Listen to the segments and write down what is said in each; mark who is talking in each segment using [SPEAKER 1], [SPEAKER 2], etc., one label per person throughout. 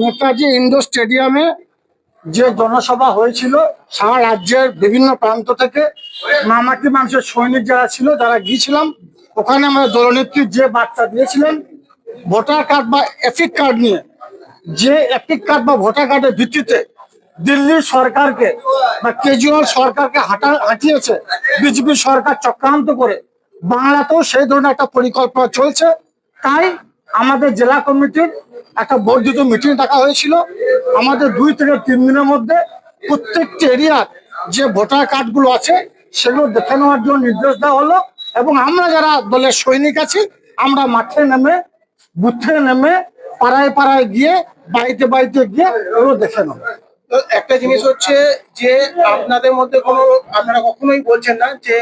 [SPEAKER 1] Netaji indoor স্টেডিয়ামে যে জনসভা হয়েছিল, সারা রাজ্যের বিভিন্ন প্রান্ত থেকে মামাটি মানুষের সৈনিক যারা ছিল, যারা গিয়েছিলাম, ওখানে আমাদের দলনেত্রী যে বার্তা দিয়েছিলেন, ভোটার কার্ড বা এপিক কার্ড নিয়ে, যে এপিক কার্ড বা ভোটার কার্ডের ভিত্তিতে দিল্লির সরকারকে বা কেজরিওয়াল সরকারকে হাঁটা, হাঁটিয়েছে, বিজেপি সরকার চক্রান্ত করে, বাংলাতেও সেই ধরনের একটা পরিকল্পনা চলছে। তাই আমাদের জেলা কমিটির একটা বর্ধিত মিটিং ডাকা হয়েছিল। আমাদের দুই থেকে তিন দিনের মধ্যে প্রত্যেকটি এরিয়ার যে ভোটার কার্ডগুলো আছে, সেগুলো দেখে নেওয়ার জন্য নির্দেশ দেওয়া হলো এবং আমরা যারা দলের সৈনিক আছি, আমরা মাঠে নেমে, বুথে নেমে, পাড়ায় পাড়ায় গিয়ে, বাড়িতে বাড়িতে গিয়ে ওগুলো দেখে নেব।
[SPEAKER 2] একটা জিনিস হচ্ছে যে, আপনাদের মধ্যে কোনো, আপনারা কখনোই বলছেন না যে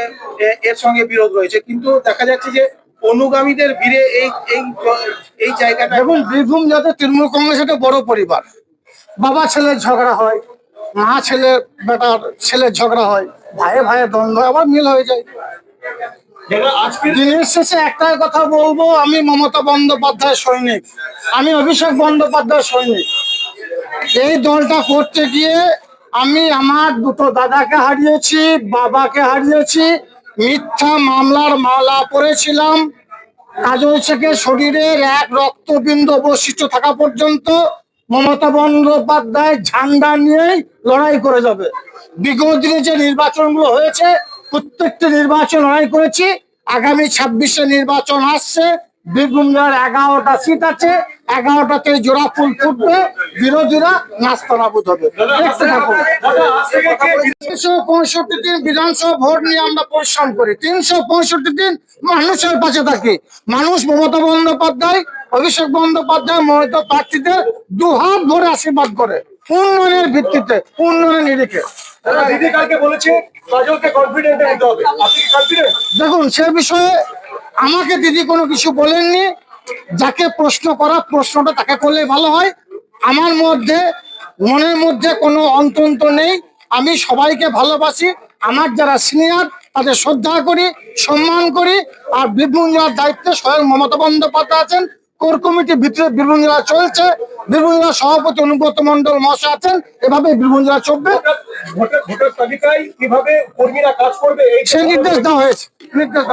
[SPEAKER 2] এর সঙ্গে বিরোধ রয়েছে, কিন্তু দেখা যাচ্ছে যে অনুগামীদের ভিড়ে এই এই এই জায়গাটা
[SPEAKER 1] দেখুন বীরভূম যাতে তৃণমূল কংগ্রেস একটা বড় পরিবার। বাবা ছেলের ঝগড়া হয় মা ছেলে বেটার ছেলের ঝগড়া হয় ভাইয়ে ভাইয়ে দ্বন্দ্ব আবার মিল হয়ে যায়। দিনের শেষে একটাই কথা বলব আমি মমতা বন্দ্যোপাধ্যায় সৈনিক। আমি অভিষেক বন্দ্যোপাধ্যায় সৈনিক। এই দলটা করতে গিয়ে আমি আমার দুটো দাদাকে হারিয়েছি বাবাকে হারিয়েছি মিথ্যা মামলার মালা পড়েছিলাম কাজল শেখের শরীরের এক রক্তবিন্দু অবশিষ্ট থাকা পর্যন্ত মমতা বন্দ্যোপাধ্যায় ঝান্ডা নিয়ে লড়াই করে যাবে। বিগত দিনে যে নির্বাচনগুলো হয়েছে, প্রত্যেকটি নির্বাচন লড়াই করেছি। আগামী ছাব্বিশে নির্বাচন আসছে। বীরভূম জেলার এগারোটা সিট আছে এগারোটাতে জোড়া ফুল ফুটবে বিরোধীরা নাস্তানাবুদ হবে। দেখতে থাকুন। তিনশো পঁয়ষট্টি দিন বিধানসভা ভোট নিয়ে আমরা পরিশ্রম করি। তিনশো পঁয়ষট্টি দিন মানুষের পাশে থাকি। মানুষ মমতা বন্দ্যোপাধ্যায় অভিষেক বন্দ্যোপাধ্যায় মহিত প্রার্থীদের দুহাত ভরে আশীর্বাদ করে। উন্নয়নের ভিত্তিতে উন্নয়নের নিরিখে।
[SPEAKER 2] হবে।
[SPEAKER 1] দেখুন সে বিষয়ে আমাকে দিদি কোনো কিছু বলেননি। যাকে প্রশ্ন করা প্রশ্নটা তাকে করলে ভালো হয়। আমার মধ্যে মনের মধ্যে কোনো অন্তন্ত নেই। আমি সবাইকে ভালোবাসি। আমার যারা সিনিয়র তাদের শ্রদ্ধা করি সম্মান করি। আর বীরভূম জেলার দায়িত্বে স্বয়ং মমতা বন্দ্যোপাধ্যায় আছেন। কোর কমিটির ভিতরে বীরভূম জেলা চলছে। বীরভূম জেলার সভাপতি অনুব্রত মন্ডল মহাশয় আছেন। এভাবে বীরভূম জেলা চলবে।
[SPEAKER 2] করবে
[SPEAKER 1] নির্দেশ দেওয়া হয়েছে। নির্দেশ দেওয়া